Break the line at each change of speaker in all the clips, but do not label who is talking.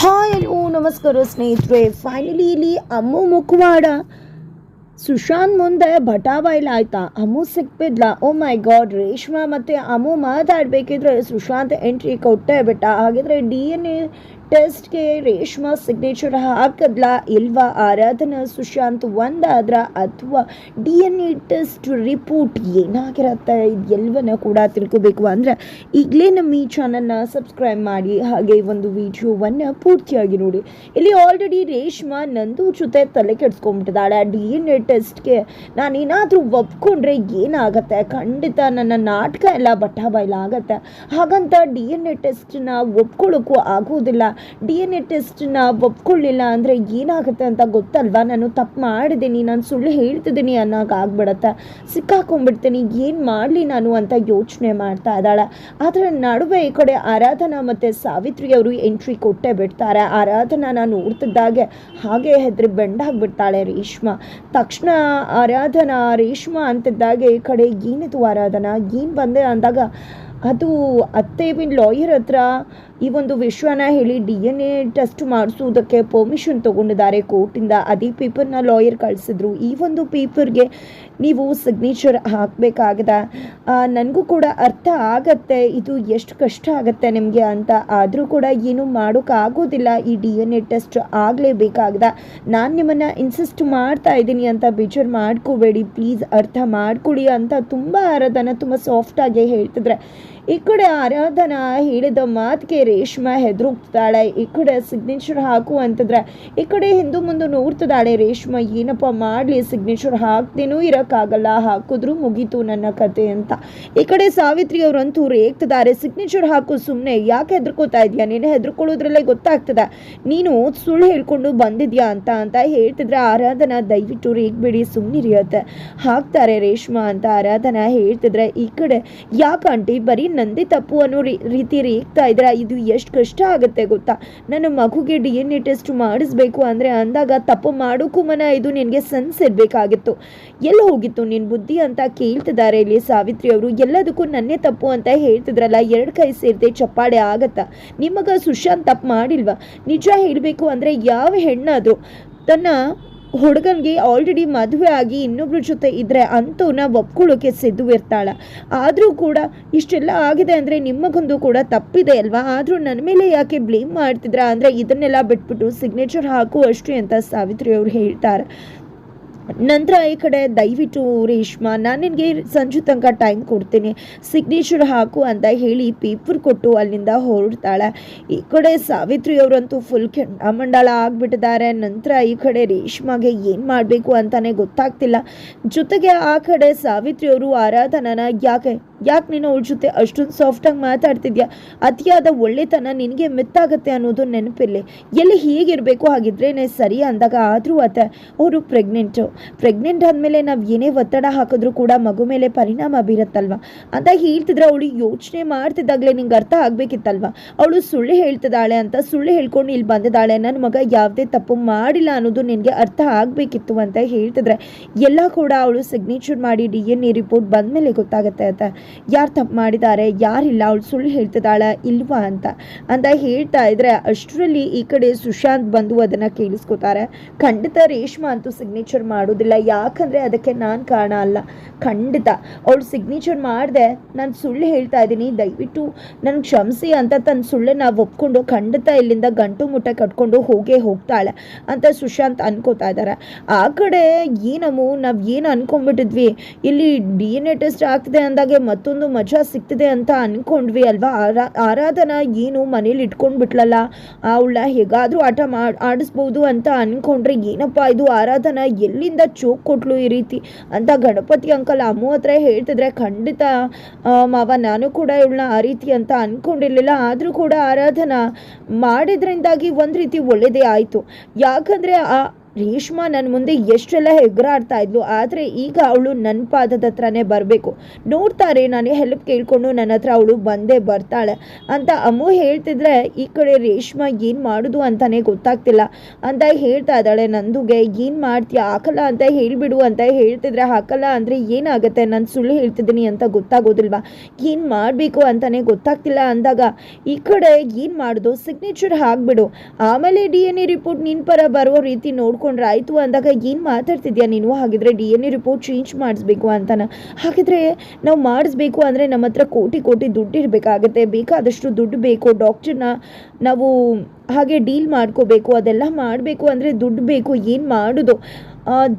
Hi ಓ ನಮಸ್ಕಾರ ಸ್ನೇಹಿತರೆ. Finally ಇಲ್ಲಿ ಅಮ್ಮು ಮುಖವಾಡ. ಸುಶಾಂತ್ ಮುಂದೆ ಬಟಾಬಾಯ್ಲ್ ಆಯ್ತಾ? ಅಮ್ಮು ಸಿಕ್ಬಿದ್ಲ. ಓ ಮೈ ಗಾಡ್ ರೇಷ್ಮಾ ಮತ್ತೆ ಅಮ್ಮು ಮಾತಾಡಬೇಕಿದ್ರೆ ಸುಶಾಂತ್ ಎಂಟ್ರಿ ಕೊಟ್ಟೆ ಬಿಟ್ಟ. ಹಾಗಿದ್ರೆ ಡಿ ಎನ್ ಎ ಟೆಸ್ಟ್ಗೆ ರೇಷ್ಮಾ ಸಿಗ್ನೇಚರ್ ಹಾಕದ್ಲಾ ಇಲ್ವಾ? ಆರಾಧನಾ ಸುಶಾಂತ್ ಒಂದಾದ್ರ ಅಥವಾ D N A test report ಏನಾಗಿರತ್ತೆ? ಎಲ್ಲವನ್ನ ಕೂಡ ತಿಳ್ಕೊಬೇಕು ಅಂದರೆ ಈಗಲೇ ನಮ್ಮ ಈ ಚಾನಲ್ನ ಸಬ್ಸ್ಕ್ರೈಬ್ ಮಾಡಿ, ಹಾಗೆ ಒಂದು ವಿಡಿಯೋವನ್ನು ಪೂರ್ತಿಯಾಗಿ ನೋಡಿ. ಇಲ್ಲಿ ಆಲ್ರೆಡಿ ರೇಷ್ಮಾ ನಂದು ಜೊತೆ ತಲೆ ಕೆಡ್ಸ್ಕೊಂಡ್ಬಿಟ್ಟಿದ್ದಾಳೆ. ಡಿ ಎನ್ ಎ ಟೆಸ್ಟ್ಗೆ ನಾನೇನಾದರೂ ಒಪ್ಕೊಂಡ್ರೆ ಏನಾಗತ್ತೆ? ಖಂಡಿತ ನನ್ನ ನಾಟಕ ಎಲ್ಲ ಬಟ್ಟ ಬಯಲಾಗತ್ತೆ. ಹಾಗಂತ ಡಿ ಎನ್ ಎ ಟೆಸ್ಟ್ನ ಒಪ್ಕೊಳ್ಳೋಕ್ಕೂ ಆಗೋದಿಲ್ಲ. ಡಿ ಎನ್ ಎ ಟೆಸ್ಟ್ನ ಒಪ್ಕೊಳ್ಳಿಲ್ಲ ಅಂದರೆ ಏನಾಗುತ್ತೆ ಅಂತ ಗೊತ್ತಲ್ವಾ? ನಾನು ತಪ್ಪು ಮಾಡಿದ್ದೀನಿ, ನಾನು ಸುಳ್ಳು ಹೇಳ್ತಿದ್ದೀನಿ ಅನ್ನೋಕೆ ಆಗ್ಬಿಡತ್ತೆ. ಸಿಕ್ಕಾಕೊಂಡ್ಬಿಡ್ತೀನಿ, ಏನು ಮಾಡಲಿ ನಾನು ಅಂತ ಯೋಚನೆ ಮಾಡ್ತಾ ಇದ್ದಾಳೆ. ಅದರ ನಡುವೆ ಈ ಕಡೆ ಆರಾಧನಾ ಮತ್ತು ಸಾವಿತ್ರಿಯವರು ಎಂಟ್ರಿ ಕೊಟ್ಟೇ ಬಿಡ್ತಾರೆ. ನಾನು ನೋಡ್ತಿದ್ದಾಗೆ ಹಾಗೆ ಹೆದರಿ ಬೆಂಡಾಗ್ಬಿಡ್ತಾಳೆ ರೇಷ್ಮಾ. ತಕ್ಷಣ ಆರಾಧನಾ ರೇಷ್ಮಾ ಅಂತಿದ್ದಾಗೆ ಈ ಕಡೆ ಏನಿದು ಆರಾಧನಾ? ಏನು ಬಂದೆ? ಅಂದಾಗ, ಅದು ಅತ್ತೆ ಬಿನ್ ಲಾಯರ್ ಹತ್ರ ಈ ಒಂದು ವಿಷಯನ ಹೇಳಿ ಡಿ ಎನ್ ಎ ಟೆಸ್ಟ್ ಮಾಡಿಸುವುದಕ್ಕೆ ಪರ್ಮಿಷನ್ ತೊಗೊಂಡಿದ್ದಾರೆ. ಕೋರ್ಟಿಂದ ಅದೇ ಪೇಪರ್ನ ಲಾಯರ್ ಕಳಿಸಿದ್ರು. ಈ ಒಂದು ಪೇಪರ್ಗೆ ನೀವು ಸಿಗ್ನೇಚರ್ ಹಾಕಬೇಕಾಗದ. ನನಗೂ ಕೂಡ ಅರ್ಥ ಆಗತ್ತೆ. ಇದು ಎಷ್ಟು ಕಷ್ಟ ಆಗುತ್ತೆ ನಿಮಗೆ ಅಂತ. ಆದರೂ ಕೂಡ ಏನು ಮಾಡೋಕ್ಕಾಗೋದಿಲ್ಲ ಈ ಡಿ ಎನ್ ಎ ಟೆಸ್ಟ್ ಆಗಲೇಬೇಕಾಗದ. ನಾನು ನಿಮ್ಮನ್ನು ಇನ್ಸಿಸ್ಟ್ ಮಾಡ್ತಾ ಇದ್ದೀನಿ ಅಂತ ಬೇಜಾರು ಮಾಡ್ಕೋಬೇಡಿ. ಪ್ಲೀಸ್ ಅರ್ಥ ಮಾಡ್ಕೊಳ್ಳಿ ಅಂತ ತುಂಬ ಆರಾಧನ ತುಂಬ ಸಾಫ್ಟಾಗಿ ಹೇಳ್ತಿದ್ರೆ. ಈ ಕಡೆ ಆರಾಧನಾ ಹೇಳಿದ ಮಾತಿಗೆ ರೇಷ್ಮಾ ಹೆದರುಗ್ತಾಳೆ. ಈ ಕಡೆ ಸಿಗ್ನೇಚರ್ ಹಾಕು ಅಂತಂದ್ರೆ ಈ ಕಡೆ ಹಿಂದೂ ಮುಂದೆ ನೋಡ್ತದಾಳೆ ರೇಷ್ಮಾ, ಏನಪ್ಪ ಮಾಡಲಿ? ಸಿಗ್ನೇಚರ್ ಹಾಕ್ದೇನೂ ಇರೋಕ್ಕಾಗಲ್ಲ, ಹಾಕಿದ್ರು ಮುಗೀತು ನನ್ನ ಕತೆ ಅಂತ. ಈ ಕಡೆ ಸಾವಿತ್ರಿ ಅವರಂತೂ ರೇಗ್ತಿದ್ದಾರೆ ಸಿಗ್ನೇಚರ್ ಹಾಕು ಸುಮ್ಮನೆ ಯಾಕೆ ಹೆದರ್ಕೋತಾ ಇದೆಯಾ? ನೀನು ಹೆದರ್ಕೊಳ್ಳೋದ್ರಲ್ಲೇ ಗೊತ್ತಾಗ್ತದೆ. ನೀನು ಸುಳ್ಳು ಹೇಳ್ಕೊಂಡು ಬಂದಿದ್ಯಾ ಅಂತ ಅಂತ ಹೇಳ್ತಿದ್ರೆ ಆರಾಧನಾ ದಯವಿಟ್ಟು ರೇಗ್ಬೇಡಿ ಸುಮ್ಮನಿರಿಯತ್ತೆ ಹಾಕ್ತಾರೆ ರೇಷ್ಮಾ ಅಂತ ಆರಾಧನಾ ಹೇಳ್ತಿದ್ರೆ, ಈ ಕಡೆ ಯಾಕಂಟಿ ಬರೀ ನಂದೇ ತಪ್ಪು ಅನ್ನೋ ರೀತಿ ರೇಗ್ತಾ ಇದ್ರ ಇದು ಎಷ್ಟು ಕಷ್ಟ ಆಗುತ್ತೆ ಗೊತ್ತಾ? ನನ್ನ ಮಗುಗೆ ಡಿ ಎನ್ ಎ ಟೆಸ್ಟ್ ಮಾಡಿಸ್ಬೇಕು ಅಂದರೆ ಅಂದಾಗ ತಪ್ಪು ಮಾಡೋಕ್ಕೂ ಮನ ಇದು ನಿನಗೆ ಸೆನ್ಸ್ ಇರಬೇಕಾಗಿತ್ತು. ಎಲ್ಲ ಹೋಗಿತ್ತು ನಿನ್ನ ಬುದ್ಧಿ ಅಂತ ಕೇಳ್ತಿದ್ದಾರೆ ಇಲ್ಲಿ ಸಾವಿತ್ರಿ ಅವರು. ಎಲ್ಲದಕ್ಕೂ ನನ್ನೇ ತಪ್ಪು ಅಂತ ಹೇಳ್ತಿದ್ರಲ್ಲ, ಎರಡು ಕೈ ಸೇರಿದೆ ಚಪ್ಪಾಳೆ ಆಗತ್ತಾ? ನಿಮಗ ಸುಶಾಂತ್ ತಪ್ಪು ಮಾಡಿಲ್ವಾ? ನಿಜ ಹೇಳಬೇಕು ಅಂದರೆ ಯಾವ ಹೆಣ್ಣಾದರೂ ತನ್ನ ಹುಡುಗನಿಗೆ ಆಲ್ರೆಡಿ ಮದುವೆ ಆಗಿ ಇನ್ನೊಬ್ಬರ ಜೊತೆ ಇದ್ರೆ ನಾವು ಒಪ್ಕೊಳ್ಳೋಕೆ ಸಿದ್ದು ಇರ್ತಾಳೆ ಆದರೂ ಕೂಡ ಇಷ್ಟೆಲ್ಲ ಆಗಿದೆ ಅಂದರೆ ನಿಮಗೊಂದು ಕೂಡ ತಪ್ಪಿದೆ ಅಲ್ವಾ? ಆದರೂ ನನ್ನ ಮೇಲೆ ಯಾಕೆ ಬ್ಲೇಮ್ ಮಾಡ್ತಿದ್ರ? ಅಂದರೆ ಇದನ್ನೆಲ್ಲ ಬಿಟ್ಬಿಟ್ಟು ಸಿಗ್ನೇಚರ್ ಹಾಕು ಅಷ್ಟೇ ಅಂತ ಸಾವಿತ್ರಿ ಅವ್ರು ಹೇಳ್ತಾರೆ. ನಂತರ ಈ ಕಡೆ ದಯವಿಟ್ಟು ರೇಷ್ಮಾ, ನಾನು ನಿನಗೆ ಸಂಜೆ ತನಕ ಟೈಮ್ ಕೊಡ್ತೀನಿ. ಸಿಗ್ನೇಚರ್ ಹಾಕು ಅಂತ ಹೇಳಿ ಪೇಪರ್ ಕೊಟ್ಟು ಅಲ್ಲಿಂದ ಹೊರಡ್ತಾಳೆ. ಈ ಕಡೆ ಸಾವಿತ್ರಿ ಅವರಂತೂ ಫುಲ್ ಮಂಡಳ ಆಗಿಬಿಟ್ಟಿದ್ದಾರೆ. ನಂತರ ಈ ಕಡೆ ರೇಷ್ಮಾಗೆ ಏನು ಮಾಡಬೇಕು ಅಂತಲೇ ಗೊತ್ತಾಗ್ತಿಲ್ಲ. ಜೊತೆಗೆ ಆ ಕಡೆ ಸಾವಿತ್ರಿಯವರು ಆರಾಧನನ ಯಾಕೆ ಯಾಕೆ ನೀನು ಅವ್ಳ ಜೊತೆ ಅಷ್ಟೊಂದು ಸಾಫ್ಟಾಗಿ ಮಾತಾಡ್ತಿದ್ಯಾ? ಅತಿಯಾದ ಒಳ್ಳೆತನ ನಿನಗೆ ಮೆತ್ತಾಗುತ್ತೆ ಅನ್ನೋದು ನೆನಪಿರಲಿ. ಎಲ್ಲಿ ಹೇಗಿರಬೇಕು ಹಾಗಿದ್ರೇ ಸರಿ ಅಂದಾಗ ಆದರೂ ಆತ ಅವರು ಪ್ರೆಗ್ನೆಂಟು ಪ್ರೆಗ್ನೆಂಟ್ ಆದಮೇಲೆ ನಾವು ಏನೇ ಒತ್ತಡ ಹಾಕಿದ್ರೂ ಕೂಡ ಮಗು ಮೇಲೆ ಪರಿಣಾಮ ಬೀರುತ್ತಲ್ವ? ಅಂತ ಹೇಳ್ತಿದ್ರೆ ಅವಳು ಯೋಚನೆ ಮಾಡ್ತಿದ್ದಾಗಲೇ ನಿಂಗೆ ಅರ್ಥ ಆಗಬೇಕಿತ್ತಲ್ವ? ಅವಳು ಸುಳ್ಳು ಹೇಳ್ತಿದ್ದಾಳೆ ಅಂತ ಸುಳ್ಳು ಹೇಳ್ಕೊಂಡು ಇಲ್ಲಿ ಬಂದಿದ್ದಾಳೆ ನನ್ನ ಮಗ ಯಾವುದೇ ತಪ್ಪು ಮಾಡಿಲ್ಲ ಅನ್ನೋದು ನಿನಗೆ ಅರ್ಥ ಆಗಬೇಕಿತ್ತು ಅಂತ ಹೇಳ್ತಿದ್ರೆ, ಎಲ್ಲ ಕೂಡ ಅವಳು ಸಿಗ್ನೇಚರ್ ಮಾಡಿ ಡಿ ಎನ್ ಎ ರಿಪೋರ್ಟ್ ಬಂದಮೇಲೆ ಗೊತ್ತಾಗುತ್ತೆ ಅಂತ ಯಾರು ತಪ್ಪು ಮಾಡಿದ್ದಾರೆ ಯಾರಿಲ್ಲ ಅವಳು ಸುಳ್ಳು ಹೇಳ್ತಿದ್ದಾಳೆ ಇಲ್ವಾ ಅಂತ. ಅಂತ ಹೇಳ್ತಾ ಇದ್ರೆ ಅಷ್ಟರಲ್ಲಿ ಈ ಕಡೆ ಸುಶಾಂತ್ ಬಂದು ಅದನ್ನು ಕೇಳಿಸ್ಕೊತಾರೆ. ಖಂಡಿತ ರೇಷ್ಮಾ ಅಂತೂ ಸಿಗ್ನೇಚರ್ ಮಾಡೋದಿಲ್ಲ. ಯಾಕಂದರೆ ಅದಕ್ಕೆ ನಾನು ಕಾರಣ ಅಲ್ಲ. ಖಂಡಿತ ಅವಳು ಸಿಗ್ನೇಚರ್ ಮಾಡಿದೆ. ನಾನು ಸುಳ್ಳು ಹೇಳ್ತಾ ಇದ್ದೀನಿ. ದಯವಿಟ್ಟು ನನಗೆ ಕ್ಷಮಿಸಿ ಅಂತ ತನ್ನ ಸುಳ್ಳನ್ನು ಒಪ್ಕೊಂಡು ಖಂಡಿತ ಇಲ್ಲಿಂದ ಗಂಟು ಮುಟ್ಟ ಕಟ್ಕೊಂಡು ಹೋಗೇ ಹೋಗ್ತಾಳೆ ಅಂತ ಸುಶಾಂತ್ ಅನ್ಕೋತಾ ಇದ್ದಾರೆ ಆ ಕಡೆ ಏನಮ್ಮು ನಾವು ಏನು ಅನ್ಕೊಂಡ್ಬಿಟ್ಟಿದ್ವಿ? ಇಲ್ಲಿ ಡಿ ಎನ್ ಎ ಟೆಸ್ಟ್ ಆಗ್ತಿದೆ ಅಂದಾಗೆ ಮತ್ತೊಂದು ಮಜಾ ಸಿಗ್ತಿದೆ ಅಂತ ಅನ್ಕೊಂಡ್ವಿ ಅಲ್ವಾ? ಆರಾ, ಆರಾಧನಾ ಏನು ಮನೇಲಿ ಇಟ್ಕೊಂಡ್ಬಿಟ್ಲಲ್ಲ ಅವಳ ಹೇಗಾದರೂ ಆಟ ಮಾಡಿ ಆಡಿಸ್ಬೋದು ಅಂತ ಅನ್ಕೊಂಡ್ರೆ ಏನಪ್ಪ ಇದು? ಆರಾಧನಾ ಎಲ್ಲಿಂದ ಚೋಕ್ ಕೊಟ್ಲು ಈ ರೀತಿ? ಅಂತ ಗಣಪತಿ ಅಂಕಲ್ ಅಮ್ಮ ಹತ್ರ ಹೇಳ್ತಿದ್ರೆ, ಖಂಡಿತ ಮಾವ, ನಾನು ಕೂಡ ಇವಳನ್ನ ಆ ರೀತಿ ಅಂತ ಅನ್ಕೊಂಡಿರ್ಲಿಲ್ಲ. ಆದರೂ ಕೂಡ ಆರಾಧನಾ ಮಾಡಿದ್ರಿಂದಾಗಿ ಒಂದು ರೀತಿ ಒಳ್ಳೇದೇ ಆಯಿತು. ಯಾಕಂದರೆ ಆ ರೇಷ್ಮಾ ನನ್ನ ಮುಂದೆ ಎಷ್ಟೆಲ್ಲ ಹೆಗ್ರಾಡ್ತಾ ಇದ್ಲು, ಆದರೆ ಈಗ ಅವಳು ನನ್ನ ಪಾದದ ಹತ್ರನೇ ಬರಬೇಕು. ನೋಡ್ತಾರೆ, ನಾನು ಹೆಲ್ಪ್ ಕೇಳ್ಕೊಂಡು ನನ್ನ ಹತ್ರ ಅವಳು ಬಂದೇ ಬರ್ತಾಳೆ ಅಂತ ಅಮ್ಮು ಹೇಳ್ತಿದ್ರೆ, ಈ ಕಡೆ ರೇಷ್ಮಾ ಏನು ಮಾಡೋದು ಅಂತಲೇ ಗೊತ್ತಾಗ್ತಿಲ್ಲ ಅಂತ ಹೇಳ್ತಾ ಇದ್ದಾಳೆ. ನಂದುಗೆ, ಏನು ಮಾಡ್ತೀಯ, ಹಾಕಲ್ಲ ಅಂತ ಹೇಳಿಬಿಡು ಅಂತ ಹೇಳ್ತಿದ್ರೆ, ಹಾಕಲ್ಲ ಅಂದರೆ ಏನಾಗುತ್ತೆ, ನಾನು ಸುಳ್ಳು ಹೇಳ್ತಿದ್ದೀನಿ ಅಂತ ಗೊತ್ತಾಗೋದಿಲ್ವಾ? ಏನು ಮಾಡಬೇಕು ಅಂತಲೇ ಗೊತ್ತಾಗ್ತಿಲ್ಲ ಅಂದಾಗ, ಈ ಕಡೆ ಏನು ಮಾಡೋದು ಸಿಗ್ನೇಚರ್ ಹಾಕ್ಬಿಡು. ಆಮೇಲೆ ಡಿ ಎನ್ ಎ ರಿಪೋರ್ಟ್ ನಿನ್ನ ಪರ ಬರೋ ರೀತಿ ನೋಡ್ಕೊಂಡ್ರೆ ಆಯಿತು ಅಂದಾಗ ಏನು ಮಾತಾಡ್ತಿದ್ಯಾ ನೀನು? ಹಾಗಿದ್ರೆ D N A report change ಮಾಡಿಸ್ಬೇಕು ಅಂತಾನ. ಹಾಗಿದ್ರೆ ನಾವು ಮಾಡಿಸ್ಬೇಕು ಅಂದರೆ ನಮ್ಮ ಹತ್ರ ಕೋಟಿ ಕೋಟಿ ದುಡ್ಡು ಇರಬೇಕಾಗತ್ತೆ. ಬೇಕಾದಷ್ಟು ದುಡ್ಡು ಬೇಕು ಡಾಕ್ಟರ್ನ ನಾವು ಹಾಗೆ ಡೀಲ್ ಮಾಡ್ಕೋಬೇಕು, ಅದೆಲ್ಲ ಮಾಡಬೇಕು ಅಂದರೆ ದುಡ್ಡು ಬೇಕು, ಏನು ಮಾಡೋದು?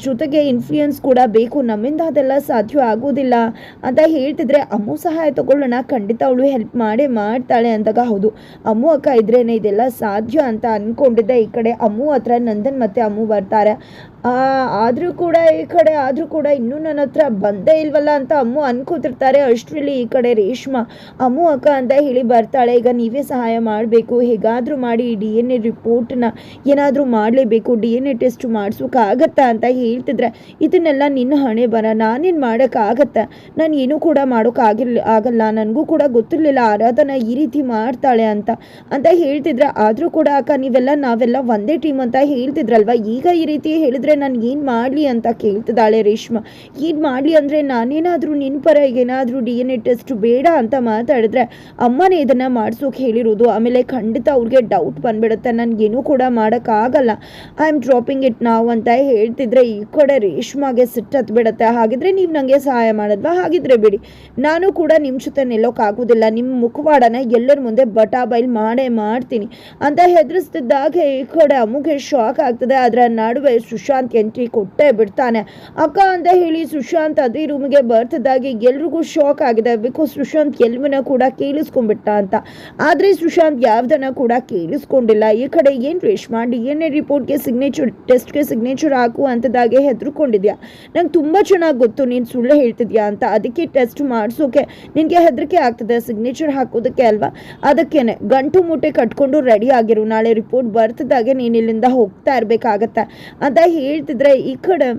ಜೊತೆಗೆ ಇನ್ಫ್ಲೂಯೆನ್ಸ್ ಕೂಡ ಬೇಕು. ನಮ್ಮಿಂದ ಅದೆಲ್ಲ ಸಾಧ್ಯ ಆಗೋದಿಲ್ಲ ಅಂತ ಹೇಳ್ತಿದ್ರೆ, ಅಮ್ಮು ಸಹಾಯ ತಗೊಳ್ಳೋಣ. ಖಂಡಿತ ಅವಳು ಹೆಲ್ಪ್ ಮಾಡೇ, ಮಾಡ್ತಾಳೆ ಅಂದಾಗ, ಹೌದು, ಅಮ್ಮು ಅಕ್ಕ ಇದ್ರೇನೆ ಇದೆಲ್ಲ ಸಾಧ್ಯ ಅಂತ ಅಂದ್ಕೊಂಡಿದ್ದೆ ಈ ಕಡೆ ಅಮ್ಮು ಹತ್ರ ನಂದನ್ ಮತ್ತೆ ಅಮ್ಮು ಬರ್ತಾರೆ. ಆದರೂ ಕೂಡ ಈ ಕಡೆ, ಆದರೂ ಕೂಡ ಇನ್ನೂ ನನ್ನ ಹತ್ರ ಬಂದೇ ಇಲ್ವಲ್ಲ ಅಂತ ಅಮ್ಮು ಅನ್ಕೋತಿರ್ತಾರೆ. ಅಷ್ಟರಲ್ಲಿ ಈ ಕಡೆ ರೇಷ್ಮಾ, ಅಮ್ಮು ಅಕ್ಕ ಅಂತ ಹೇಳಿ ಬರ್ತಾಳೆ. ಈಗ ನೀವೇ ಸಹಾಯ ಮಾಡಬೇಕು. ಹೇಗಾದರೂ ಮಾಡಿ ಡಿ ಎನ್ ಎ ರಿಪೋರ್ಟ್ನ ಏನಾದರೂ ಮಾಡಲೇಬೇಕು. ಡಿ ಎನ್ ಎ ಟೆಸ್ಟ್ ಮಾಡಿಸೋಕ್ಕಾಗತ್ತಾ ಅಂತ ಹೇಳ್ತಿದ್ರೆ ಇದನ್ನೆಲ್ಲ ನಿನ್ನ ಹಣೆ ಬರ. ನಾನೇನು ಮಾಡೋಕ್ಕಾಗತ್ತೆ ನಾನು ಏನೂ ಕೂಡ ಮಾಡೋಕ್ಕಾಗಿರ್ಲಿ ಆಗಲ್ಲ. ನನಗೂ ಕೂಡ ಗೊತ್ತಿರಲಿಲ್ಲ. ಆರಾಧನಾ ಈ ರೀತಿ ಮಾಡ್ತಾಳೆ ಅಂತ ಅಂತ ಹೇಳ್ತಿದ್ರೆ. ಆದರೂ ಕೂಡ ಅಕ್ಕ, ನೀವೆಲ್ಲ ನಾವೆಲ್ಲ ಒಂದೇ ಟೀಮ್ ಅಂತ ಹೇಳ್ತಿದ್ರಲ್ವ? ಈಗ ಈ ರೀತಿ ಹೇಳಿದ್ರೆ ನಾನು ಏನು ಮಾಡಲಿ ಅಂತ ಕೇಳ್ತಿದ್ದಾಳೆ ರೇಷ್ಮಾ. ಏನು ಮಾಡಲಿ ಅಂದರೆ ನಾನೇನಾದರೂ ನಿನ್ನ ಪರ ಏನಾದರೂ ಡಿ ಎನ್ ಎ ಟೆಸ್ಟ್ ಬೇಡ ಅಂತ ಮಾತಾಡಿದ್ರೆ ಅಮ್ಮನೇ ಇದನ್ನು ಮಾಡಿಸೋಕೆ ಹೇಳಿರೋದು. ಆಮೇಲೆ ಖಂಡಿತ ಅವ್ರಿಗೆ ಡೌಟ್ ಬಂದ್ಬಿಡುತ್ತೆ. ನನಗೇನೂ ಕೂಡ ಮಾಡೋಕ್ಕಾಗಲ್ಲ. ಐ ಆಮ್ ಡ್ರಾಪಿಂಗ್ ಇಟ್ ನಾವು ಅಂತ ಹೇಳ್ತಿದ್ರೆ ಈ ಕಡೆ ರೇಷ್ಮಾಗೆ ಸಿಟ್ಟು ಬಿಡುತ್ತೆ ಹಾಗಿದ್ರೆ ನೀವು ನನಗೆ ಸಹಾಯ ಮಾಡಿದ್ವಾ? ಹಾಗಿದ್ರೆ ಬಿಡಿ. ನಾನು ಕೂಡ ನಿಮ್ಮ ಜೊತೆ ನಿಲ್ಲೋಕ್ಕಾಗೋದಿಲ್ಲ ನಿಮ್ಮ ಮುಖವಾಡನ ಎಲ್ಲರ ಮುಂದೆ ಬಟಾ ಬೈಲ್ ಮಾಡೇ ಮಾಡ್ತೀನಿ. ಅಂತ ಹೆದರಿಸ್ತಿದ್ದಾಗೆ ಈ ಕಡೆ ಅಮುಗೆ ಶಾಕ್ ಆಗ್ತದೆ. ಅದರ ನಡುವೆ ಸುಶಾಂತ್ ಎಂಟ್ರಿ ಕೊಟ್ಟೇ ಬಿಡ್ತಾನೆ. ಅಕ್ಕ ಅಂತ ಹೇಳಿ ಸುಶಾಂತ್ ಅದೇ ರೂಮ್ಗೆ ಬರ್ತದಾಗಿ ಎಲ್ರಿಗೂ ಶಾಕ್ ಆಗಿದೆ. ಬಿಕಾಸ್ ಸುಶಾಂತ್ ಎಲ್ವನ್ನ ಕೂಡ ಕೇಳಿಸ್ಕೊಂಡ್ಬಿಟ್ಟ ಅಂತ. ಆದರೆ ಸುಶಾಂತ್ ಯಾವ್ದನ್ನ ಕೂಡ ಕೇಳಿಸ್ಕೊಂಡಿಲ್ಲ. ಈ ಕಡೆ ಏನು ರೇಷ್ಮಾ ಡಿ ಎನ್ ಎ ರಿಪೋರ್ಟ್ಗೆ ಸಿಗ್ನೇಚರ್ ಟೆಸ್ಟ್ಗೆ ಸಿಗ್ನೇಚರ್ ಹಾಕು ಅಂತದಾಗೆ ಹೆದರ್ಕೊಂಡಿದ್ಯಾ? ನಂಗೆ ತುಂಬ ಚೆನ್ನಾಗಿ ಗೊತ್ತು. ನೀನು ಸುಳ್ಳು ಹೇಳ್ತಿದ್ಯಾ ಅಂತ. ಅದಕ್ಕೆ ಟೆಸ್ಟ್ ಮಾಡಿಸೋಕೆ ನಿನಗೆ ಹೆದರಿಕೆ ಆಗ್ತದೆ. ಸಿಗ್ನೇಚರ್ ಹಾಕೋದಕ್ಕೆ ಅಲ್ವಾ? ಅದಕ್ಕೇನೆ. ಗಂಟು ಮೂಟೆ ಕಟ್ಕೊಂಡು ರೆಡಿ ಆಗಿರು. ನಾಳೆ ರಿಪೋರ್ಟ್ ಬರ್ತದಾಗೆ ನೀನು ಇಲ್ಲಿಂದ ಹೋಗ್ತಾ ಇರಬೇಕಾಗತ್ತೆ ಅಂತ ಹೇಳ್ತಿದ್ರೆ ಈ ಕಡೆ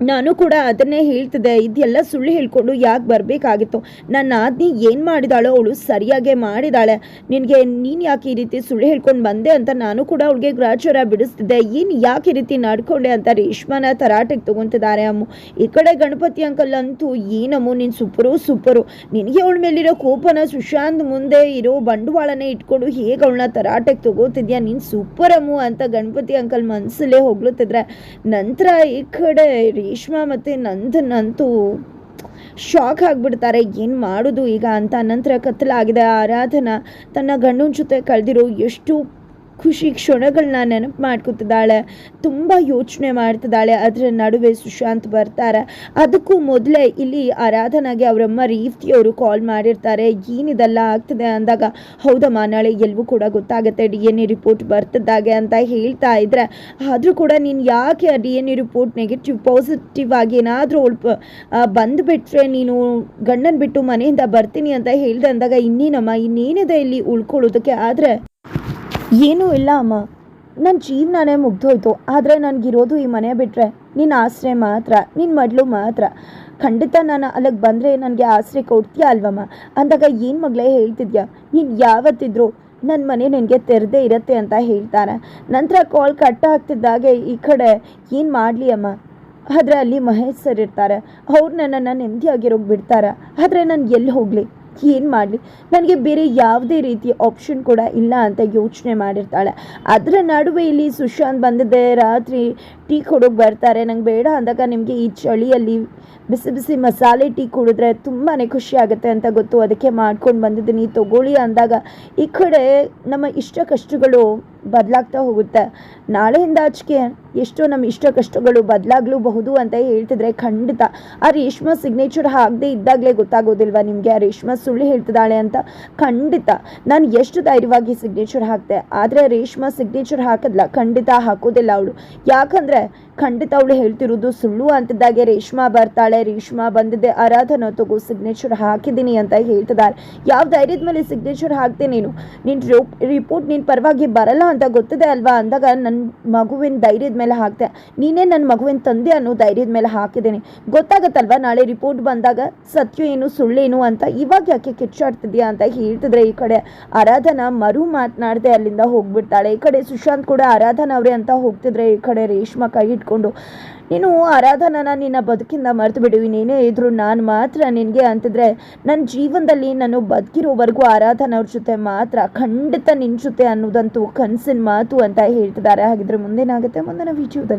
ನಾನು ಕೂಡ ಅದನ್ನೇ ಹೇಳ್ತಿದ್ದೆ. ಇದೆಲ್ಲ ಸುಳ್ಳು ಹೇಳ್ಕೊಂಡು ಯಾಕೆ ಬರಬೇಕಾಗಿತ್ತು? ನನ್ನ ಆದ್ನಿ ಏನು ಮಾಡಿದಾಳೋ ಅವಳು ಸರಿಯಾಗೆ ಮಾಡಿದಾಳೆ. ನಿನಗೆ ನೀನು ಯಾಕೆ ಈ ರೀತಿ ಸುಳ್ಳು ಹೇಳ್ಕೊಂಡು ಬಂದೆ ಅಂತ ನಾನು ಕೂಡ ಅವಳಿಗೆ ಗ್ರಾಚಾರ ಬಿಡಿಸ್ತಿದ್ದೆ. ಏನು ಯಾಕೆ ಈ ರೀತಿ ನಡ್ಕೊಂಡೆ ಅಂತ ರೇಷ್ಮನ ತರಾಟೆಗೆ ತೊಗೊತಿದ್ದಾರೆ ಅಮ್ಮು. ಈ ಕಡೆ ಗಣಪತಿ ಅಂಕಲ್ ಅಂತೂ, ಏನಮ್ಮು ನೀನು ಸೂಪರು ಸೂಪರು. ನಿನಗೆ ಅವಳ ಮೇಲಿರೋ ಕೋಪನ ಸುಶಾಂತ್ ಮುಂದೆ ಇರೋ ಬಂಡವಾಳನೇ ಇಟ್ಕೊಂಡು ಹೇಗೆ ಅವಳನ್ನ ತರಾಟೆಗೆ ತೊಗೋತಿದ್ಯಾ? ನೀನು ಸೂಪರ್ ಅಮ್ಮು ಅಂತ ಗಣಪತಿ ಅಂಕಲ್ ಮನಸ್ಸಲ್ಲೇ ಹೊಗಳುತ್ತಿದ್ರೆ, ನಂತರ ಈ ಕಡೆ ರೇಷ್ಮಾ ಮತ್ತು ನಂದನಂತೂ ಶಾಕ್ ಆಗಿಬಿಡ್ತಾರೆ. ಏನು ಮಾಡೋದು ಈಗ ಅಂತ. ನಂತರ ಕತ್ತಲಾಗಿದೆ. ಆರಾಧನಾ ತನ್ನ ಗಂಡನ ಜೊತೆ ಕಳೆದಿರೋ ಎಷ್ಟು ಖುಷಿ ಕ್ಷಣಗಳನ್ನ ನೆನಪು ಮಾಡ್ಕೊತಿದ್ದಾಳೆ. ತುಂಬ ಯೋಚನೆ ಮಾಡ್ತಿದ್ದಾಳೆ. ಅದರ ನಡುವೆ ಸುಶಾಂತ್ ಬರ್ತಾರೆ. ಅದಕ್ಕೂ ಮೊದಲೇ ಇಲ್ಲಿ ಆರಾಧನಾಗೆ ಅವರಮ್ಮ ರೀತಿಯವರು ಕಾಲ್ ಮಾಡಿರ್ತಾರೆ. ಏನಿದೆಲ್ಲ ಆಗ್ತದೆ ಅಂದಾಗ, ಹೌದಮ್ಮ, ನಾಳೆ ಎಲ್ಲವೂ ಕೂಡ ಗೊತ್ತಾಗುತ್ತೆ ಡಿ ಎನ್ ಎ ರಿಪೋರ್ಟ್ ಬರ್ತಿದ್ದಾಗೆ ಅಂತ ಹೇಳ್ತಾ ಇದ್ರೆ, ಆದರೂ ಕೂಡ ನೀನು ಯಾಕೆ D N A report negative positive ಆಗಿ ಏನಾದರೂ ಬಂದುಬಿಟ್ರೆ ನೀನು ಗಂಡನ ಬಿಟ್ಟು ಮನೆಯಿಂದ ಬರ್ತೀನಿ ಅಂತ ಹೇಳಿದೆ ಅಂದಾಗ ಇನ್ನೇನಮ್ಮ, ಇನ್ನೇನಿದೆ ಇಲ್ಲಿ ಉಳ್ಕೊಳ್ಳೋದಕ್ಕೆ? ಆದರೆ ಏನೂ ಇಲ್ಲ ಅಮ್ಮ. ನನ್ನ ಜೀವನನೇ ಮುಗ್ದೋಯ್ತು. ಆದರೆ ನನಗಿರೋದು ಈ ಮನೆ ಬಿಟ್ಟರೆ ನಿನ್ನ ಆಸರೆ ಮಾತ್ರ ನಿನ್ನ ಮಡ್ಲು ಮಾತ್ರ. ಖಂಡಿತ ನಾನು ಅಲ್ಲಿಗೆ ಬಂದರೆ ನನಗೆ ಆಸರೆ ಕೊಡ್ತೀಯಾ ಅಲ್ವಮ್ಮ? ಅಂದಾಗ ಏನು ಮಗಳೇ ಹೇಳ್ತಿದ್ಯಾ? ನೀನು ಯಾವತ್ತಿದ್ರು ನನ್ನ ಮನೆ ನಿನಗೆ ತೆರೆದೇ ಇರುತ್ತೆ ಅಂತ ಹೇಳ್ತಾರೆ ನಂತರ ಕಾಲ್ ಕಟ್ ಆಗ್ತಿದ್ದಾಗೆ ಈ ಕಡೆ, ಏನು ಮಾಡಲಿ ಅಮ್ಮ? ಆದರೆ ಅಲ್ಲಿ ಮಹೇಶ್ ಸರ್ ಇರ್ತಾರೆ. ಅವ್ರು ನನ್ನನ್ನು ನೆಮ್ಮದಿಯಾಗಿರೋಗಿ ಬಿಡ್ತಾರೆ. ಆದರೆ ನಾನು ಎಲ್ಲಿ ಹೋಗಲಿ? ಏನು ಮಾಡಲಿ? ನನಗೆ ಬೇರೆ ಯಾವುದೇ ರೀತಿಯ ಆಪ್ಷನ್ ಕೂಡ ಇಲ್ಲ ಅಂತ ಯೋಚನೆ ಮಾಡಿರ್ತಾಳೆ. ಅದರ ನಡುವೆ ಇಲ್ಲಿ ಸುಶಾಂತ್ ಬಂದಿದ್ದೆ, ರಾತ್ರಿ ಟೀ ಕೊಡೋಕೆ ಬರ್ತಾರೆ. ನಂಗೆ ಬೇಡ ಅಂದಾಗ ನಿಮಗೆ ಈ ಚಳಿಯಲ್ಲಿ ಬಿಸಿ ಬಿಸಿ ಮಸಾಲೆ ಟೀ ಕುಡಿದ್ರೆ ತುಂಬಾ ಖುಷಿ ಆಗುತ್ತೆ ಅಂತ ಗೊತ್ತು. ಅದಕ್ಕೆ ಮಾಡ್ಕೊಂಡು ಬಂದಿದ್ದೀನಿ. ತಗೊಳ್ಳಿ ಅಂದಾಗ ಈ ಕಡೆ ನಮ್ಮ ಇಷ್ಟ ಕಷ್ಟಗಳು ಬದಲಾಗ್ತಾ ಹೋಗುತ್ತೆ. ನಾಳೆಯಿಂದ ಆಚೆಗೆ ಎಷ್ಟೋ ನಮ್ಮ ಇಷ್ಟ ಕಷ್ಟಗಳು ಬದಲಾಗಲೂಬಹುದು ಅಂತ ಹೇಳ್ತಿದ್ರೆ ಖಂಡಿತ. ಆ ರೇಷ್ಮಾ ಸಿಗ್ನೇಚರ್ ಹಾಕದೇ ಇದ್ದಾಗಲೇ ಗೊತ್ತಾಗೋದಿಲ್ವಾ ನಿಮಗೆ? ಆ ರೇಷ್ಮಾ ಸುಳ್ಳು ಹೇಳ್ತಿದ್ದಾಳೆ ಅಂತ ಖಂಡಿತ. ನಾನು ಎಷ್ಟು ಧೈರ್ಯವಾಗಿ ಸಿಗ್ನೇಚರ್ ಹಾಕ್ತೆ ಆದರೆ ರೇಷ್ಮಾ ಸಿಗ್ನೇಚರ್ ಹಾಕಿದ್ಲ ಖಂಡಿತ ಹಾಕೋದಿಲ್ಲ ಅವಳು. ಯಾಕಂದರೆ ಖಂಡಿತ ಅವಳು ಹೇಳ್ತಿರೋದು ಸುಳ್ಳು ಅಂತಿದ್ದಾಗೆ ರೇಷ್ಮಾ ಬರ್ತಾಳೆ. ರೇಷ್ಮಾ ಬಂದಿದ್ದೆ ಆರಾಧನ ತಗೋ ಸಿಗ್ನೇಚರ್ ಹಾಕಿದ್ದೀನಿ ಅಂತ ಹೇಳ್ತಿದ್ದಾರೆ. ಯಾವ ಧೈರ್ಯದ ಮೇಲೆ ಸಿಗ್ನೇಚರ್ ಹಾಕ್ತೀನಿ ನೀನು? ನಿನ್ನ ರಿಪೋರ್ಟ್ ನಿನ್ನ ಪರವಾಗಿ ಬರಲ್ಲ ಅಂತ ಗೊತ್ತಿದೆ ಅಲ್ವಾ? ಅಂದಾಗ ನನ್ನ ಮಗುವಿನ ಧೈರ್ಯದ ಮೇಲೆ ಹಾಕ್ತೆ ನೀನೇ ನನ್ನ ಮಗುವಿನ ತಂದೆ ಅನ್ನೋ ಧೈರ್ಯದ ಮೇಲೆ ಹಾಕಿದ್ದೀನಿ. ಗೊತ್ತಾಗತ್ತಲ್ವಾ ನಾಳೆ ರಿಪೋರ್ಟ್ ಬಂದಾಗ? ಸತ್ಯ ಏನು ಸುಳ್ಳೇನು ಅಂತ? ಇವಾಗ ಯಾಕೆ ಕಿಚ್ಚಾಡ್ತಿದ್ಯಾ ಅಂತ ಹೇಳ್ತಿದ್ರೆ ಈ ಕಡೆ. ಆರಾಧನ ಮರು ಮಾತನಾಡದೆ ಅಲ್ಲಿಂದ ಹೋಗ್ಬಿಡ್ತಾಳೆ. ಈ ಕಡೆ ಸುಶಾಂತ್ ಕೂಡ ಆರಾಧನ ಅವರೇ ಅಂತ ಹೋಗ್ತಿದ್ರೆ ಈ ಕಡೆ ರೇಷ್ಮಾ ಕೈ ನೀನು ಆರಾಧನನ ನಿನ್ನ ಬದುಕಿಂದ ಮರೆತು ಬಿಡುವಿ ನೀನೇ ಇದ್ರು ನಾನು ಮಾತ್ರ ನಿನಗೆ ಅಂತಿದ್ರೆ ನನ್ನ ಜೀವನದಲ್ಲಿ ನಾನು ಬದುಕಿರೋವರೆಗೂ ಆರಾಧನಾ ಅವ್ರ ಜೊತೆ ಮಾತ್ರ ಖಂಡಿತ ನಿನ್ನ ಜೊತೆ ಅನ್ನೋದಂತೂ ಕನಸಿನ ಮಾತು ಅಂತ ಹೇಳ್ತಿದ್ದಾರೆ. ಹಾಗಿದ್ರೆ ಮುಂದೇನಾಗುತ್ತೆ? ಮುಂದಿನ ವಿಡಿಯೋದಲ್ಲಿ.